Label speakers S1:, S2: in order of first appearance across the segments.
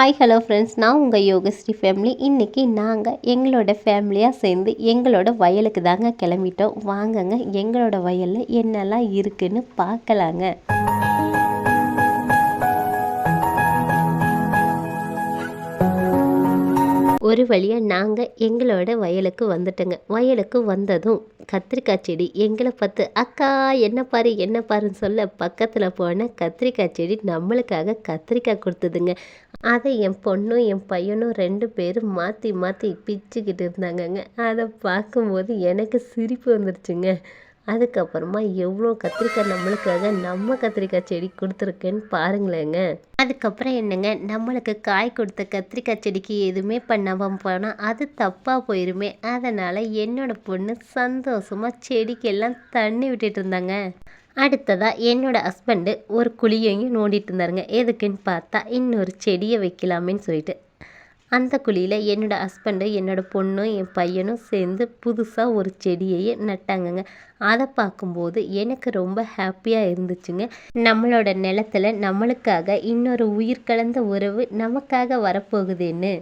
S1: Hi hello friends நான் உங்கள் Yogashree family இன்றைக்கி நாங்கள் எங்களோட ஃபேமிலியாக சேர்ந்து எங்களோட வயலுக்கு தாங்க கிளம்பிட்டோம். வாங்கங்க எங்களோட வயலில் என்னெல்லாம் இருக்குன்னு பார்க்கலாங்க. ஒரு வழியாக நாங்கள் எங்களோட வயலுக்கு வந்துட்டோங்க. வயலுக்கு வந்ததும் கத்திரிக்காய் செடி எங்களை பார்த்து அக்கா என்ன பாரு என்ன பாருன்னு சொல்ல பக்கத்தில் போன கத்திரிக்காய் செடி நம்மளுக்காக கத்திரிக்காய் கொடுத்ததுங்க. அதை என் பொண்ணும் என் பையனும் ரெண்டு பேரும் மாற்றி மாற்றி பிச்சுக்கிட்டு இருந்தாங்கங்க. அதை பார்க்கும்போது எனக்கு சிரிப்பு வந்துருச்சுங்க. அதுக்கப்புறமா எவ்வளோ கத்திரிக்காய் நம்மளுக்காக நம்ம கத்திரிக்காய் செடி கொடுத்துருக்குன்னு பாருங்களேங்க. அதுக்கப்புறம் என்னங்க நம்மளுக்கு காய் கொடுத்த கத்திரிக்காய் செடிக்கு எதுவுமே பண்ணாமல் போனால் அது தப்பாக போயிருமே. அதனால் என்னோட பொண்ணு சந்தோஷமாக செடிக்கெல்லாம் தண்ணி விட்டுட்டு இருந்தாங்க. அடுத்ததாக என்னோட ஹஸ்பண்டு ஒரு குழியையும் நோண்டிட்டு இருந்தாருங்க. எதுக்குன்னு பார்த்தா இன்னொரு செடியை வைக்கலாமேன்னு சொல்லிட்டு. அந்த குழியில் என்னோடய ஹஸ்பண்டு என்னோடய பொண்ணும் என் பையனும் சேர்ந்து புதுசாக ஒரு செடியையே நட்டாங்கங்க. அதை பார்க்கும்போது எனக்கு ரொம்ப ஹாப்பியாக இருந்துச்சுங்க. நம்மளோட நிலத்தில் நம்மளுக்காக இன்னொரு உயிர் கலந்த உறவு நமக்காக வரப்போகுதுன்னு.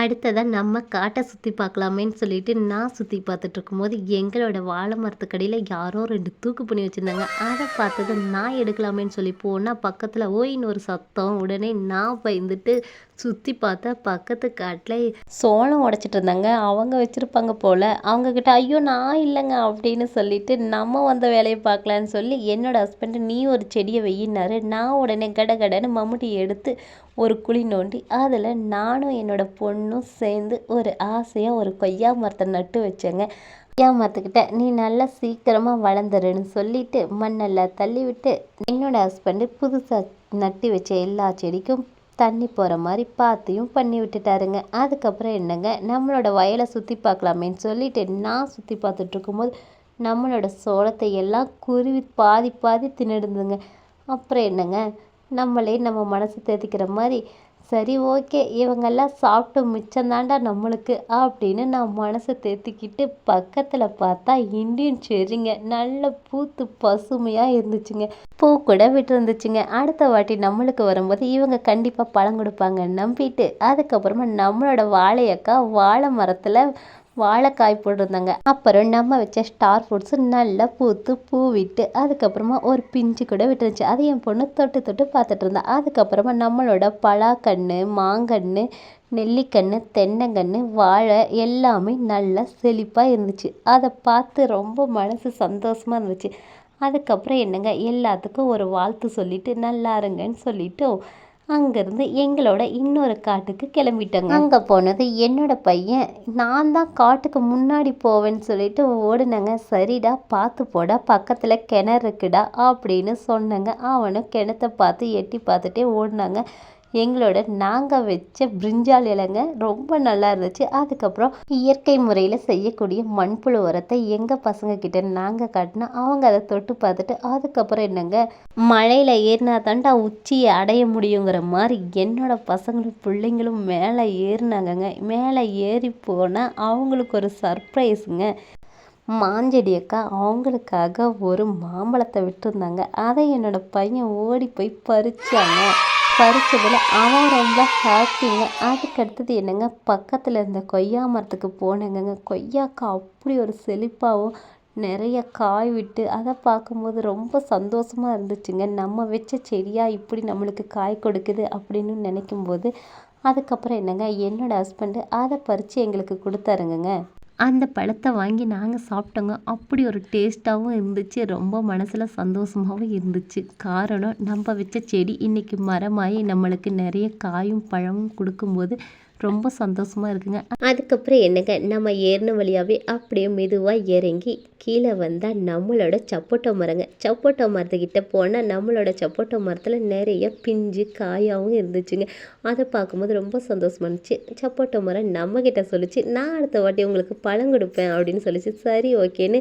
S1: அடுத்ததாக நம்ம காட்டை சுற்றி பார்க்கலாமேன்னு சொல்லிட்டு நான் சுற்றி பார்த்துட்டு இருக்கும்போது எங்களோட வாழை மரத்துக்கடியில் யாரோ ரெண்டு தூக்கு பண்ணி வச்சுருந்தாங்க. அதை பார்த்தது நான் எடுக்கலாமேன்னு சொல்லி போனால் பக்கத்தில் ஓயின்னு ஒரு சத்தம். உடனே நான் பயந்துட்டு சுற்றி பார்த்தா பக்கத்து காட்டில் சோளம் உடச்சிட்டு இருந்தாங்க அவங்க வச்சுருப்பாங்க போல். அவங்கக்கிட்ட ஐயோ நான் இல்லைங்க அப்படின்னு சொல்லிட்டு நம்ம வந்த வேலையை பார்க்கலான்னு சொல்லி என்னோடய ஹஸ்பண்டு நீ ஒரு செடியை வெயினாரு. நான் உடனே கட கடன்னு மம்முட்டி எடுத்து ஒரு குழி நோண்டி அதில் நானும் என்னோடய பொண்ணும் சேர்ந்து ஒரு ஆசையாக ஒரு கொய்யா மரத்தை நட்டு வச்சேங்க. கொய்யா மரத்துக்கிட்ட நீ நல்லா சீக்கிரமாக வளர்ந்துருன்னு சொல்லிட்டு மண்ணெல்லாம் தள்ளி விட்டு என்னோடய ஹஸ்பண்டு புதுசாக நட்டு வச்ச எல்லா செடிக்கும் தண்ணி போகிற மாதிரி பார்த்தியும் பண்ணி விட்டுட்டாருங்க. அதுக்கப்புறம் என்னங்க நம்மளோட வயலை சுற்றி பார்க்கலாமேன்னு சொல்லிட்டு நான் சுற்றி பார்த்துட்ருக்கும்போது நம்மளோட சோளத்தை எல்லாம் குருவி பாதி பாதி தின்னுடுதுங்க. அப்புறம் என்னங்க நம்மளே நம்ம மனசு தேத்திக்கிற மாதிரி சரி ஓகே இவங்கெல்லாம் சாப்பிட்டு மிச்சந்தாண்டா நம்மளுக்கு அப்படின்னு நான் மனசை தேத்திக்கிட்டு பக்கத்தில் பார்த்தா இண்டியன் செரிங்க நல்ல பூத்து பசுமையாக இருந்துச்சுங்க. பூ கூட விட்டுருந்துச்சுங்க. அடுத்த வாட்டி நம்மளுக்கு வரும்போது இவங்க கண்டிப்பாக பழம் கொடுப்பாங்க நம்பிட்டு. அதுக்கப்புறமா நம்மளோட வாழையக்கா வாழை மரத்தில் வாழைக்காய் போட்டிருந்தாங்க. அப்புறம் நம்ம வச்ச ஸ்டார் ஃப்ரூட்ஸு நல்லா பூத்து பூ விட்டு அதுக்கப்புறமா ஒரு பிஞ்சு கூட விட்டுருந்துச்சு. அது என் பொண்ணு தொட்டு தொட்டு பார்த்துட்டு இருந்தா. அதுக்கப்புறமா நம்மளோட பலாக்கன்று மாங்கன்று நெல்லிக்கன்று தென்னங்கன்று வாழை எல்லாமே நல்லா செழிப்பாக இருந்துச்சு. அதை பார்த்து ரொம்ப மனசு சந்தோஷமாக இருந்துச்சு. அதுக்கப்புறம் என்னங்க எல்லாத்துக்கும் ஒரு வாழ்த்து சொல்லிவிட்டு நல்லா இருங்கன்னு சொல்லிவிட்டு அங்கேருந்து எங்களோட இன்னொரு காட்டுக்கு கிளம்பிட்டோங்க. அங்கே போனது என்னோட பையன். நான் தான் காட்டுக்கு முன்னாடி போவேன்னு சொல்லிட்டு ஓடுனங்க. சரிடா பார்த்து போடா பக்கத்தில் கிணறு இருக்குடா அப்படின்னு சொன்னங்க. அவனும் கிணத்த பார்த்து எட்டி பார்த்துட்டே ஓடினாங்க. எங்களோட நாங்கள் வச்ச பிரிஞ்சால் இலைங்க ரொம்ப நல்லா இருந்துச்சு. அதுக்கப்புறம் இயற்கை முறையில் செய்யக்கூடிய மண்புழு உரத்தை எங்கள் பசங்க கிட்ட நாங்கள் காட்டினா அவங்க அதை தொட்டு பார்த்துட்டு அதுக்கப்புறம் என்னங்க மழையில் ஏறினா தாண்டா உச்சியை அடைய முடியுங்கிற மாதிரி என்னோட பசங்களும் பிள்ளைங்களும் மேலே ஏறினாங்கங்க. மேலே ஏறி போனால் அவங்களுக்கு ஒரு சர்ப்ரைஸுங்க மாஞ்செடி அக்கா அவங்களுக்காக ஒரு மாம்பழத்தை விட்டுருந்தாங்க. அதை என்னோடய பையன் ஓடி போய் பறிச்சாங்க. பறித்ததில் அவன் ரொம்ப ஹாப்பிங்க. அதுக்கு அடுத்தது என்னங்க? பக்கத்தில் இருந்த கொய்யா மரத்துக்கு போனேங்கங்க. கொய்யாக்காய் அப்படி ஒரு செழிப்பாகவும் நிறைய காய் விட்டு அதை பார்க்கும்போது ரொம்ப சந்தோஷமாக இருந்துச்சுங்க. நம்ம வச்ச செடியாக இப்படி நம்மளுக்கு காய் கொடுக்குது அப்படின்னு நினைக்கும்போது அதுக்கப்புறம் என்னங்க? என்னோடய ஹஸ்பண்டு அதை பறித்து எங்களுக்கு கொடுத்தாருங்கங்க. அந்த பழத்தை வாங்கி நாங்கள் சாப்பிட்டோங்க. அப்படி ஒரு டேஸ்ட்டாகவும் இருந்துச்சு. ரொம்ப மனசில் சந்தோஷமாகவும் இருந்துச்சு. காரணம் நம்ம வச்ச செடி இன்றைக்கி மரமாகி நம்மளுக்கு நிறைய காயும் பழமும் கொடுக்கும்போது ரொம்ப சந்தோஷமாக இருக்குங்க. அதுக்கப்புறம் என்னங்க நம்ம ஏறின வழியாகவே அப்படியே மெதுவாக இறங்கி கீழே வந்தால் நம்மளோட சப்போட்டோ மரங்க. சப்போட்டோ மரத்துக்கிட்ட போனால் நம்மளோட சப்போட்டோ மரத்தில் நிறைய பிஞ்சு காயாகவும் இருந்துச்சுங்க. அதை பார்க்கும்போது ரொம்ப சந்தோஷமாக இருந்துச்சு. சப்போட்டோ மரம் நம்மக்கிட்ட சொல்லிச்சு நான் அடுத்த வாட்டி உங்களுக்கு பழம் கொடுப்பேன் அப்படின்னு சொல்லிச்சு. சரி ஓகேன்னு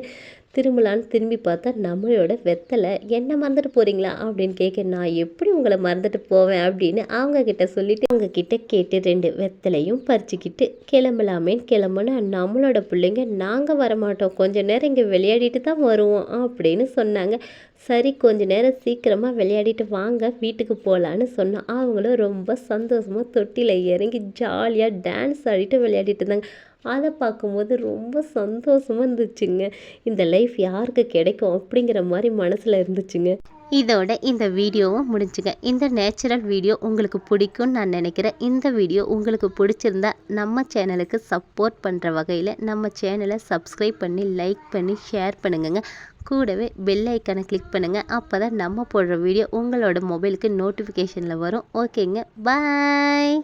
S1: திரும்பலான்னு திரும்பி பார்த்தா நம்மளோட வெத்தலை என்ன மறந்துட்டு போகிறீங்களா அப்படின்னு கேட்க நான் எப்படி உங்களை மறந்துட்டு போவேன்? அப்படின்னு அவங்க கிட்ட சொல்லிட்டு அவங்க கிட்ட கேட்டு ரெண்டு வெத்தலையும் பறிச்சுக்கிட்டு கிளம்பலாமேன்னு கிளம்புனா நம்மளோட பிள்ளைங்க நாங்கள் வரமாட்டோம். கொஞ்ச நேரம் இங்கே விளையாடிட்டு தான் வருவோம் அப்படின்னு சொன்னாங்க. சரி கொஞ்ச நேரம் சீக்கிரமாக விளையாடிட்டு வாங்க வீட்டுக்கு போகலான்னு சொன்னோம் அவங்களும் ரொம்ப சந்தோஷமாக தொட்டியில் இறங்கி ஜாலியாக டான்ஸ் ஆடிட்டு விளையாடிட்டு இருந்தாங்க. அதை பார்க்கும்போது ரொம்ப சந்தோஷமாக இருந்துச்சுங்க. இந்த லைஃப் யாருக்கு கிடைக்கும் அப்படிங்கிற மாதிரி மனசில் இருந்துச்சுங்க. இதோட இந்த வீடியோவும் முடிஞ்சுங்க. இந்த நேச்சுரல் வீடியோ உங்களுக்கு பிடிக்கும்னு நான் நினைக்கிறேன். இந்த வீடியோ உங்களுக்கு பிடிச்சிருந்தா நம்ம சேனலுக்கு சப்போர்ட் பண்ணுற வகையில் நம்ம சேனலை சப்ஸ்கிரைப் பண்ணி லைக் பண்ணி ஷேர் பண்ணுங்கங்க. கூடவே பெல் ஐக்கனை கிளிக் பண்ணுங்கள் அப்போ தான் நம்ம போடுற வீடியோ உங்களோட மொபைலுக்கு நோட்டிஃபிகேஷனில் வரும். ஓகேங்க பாய்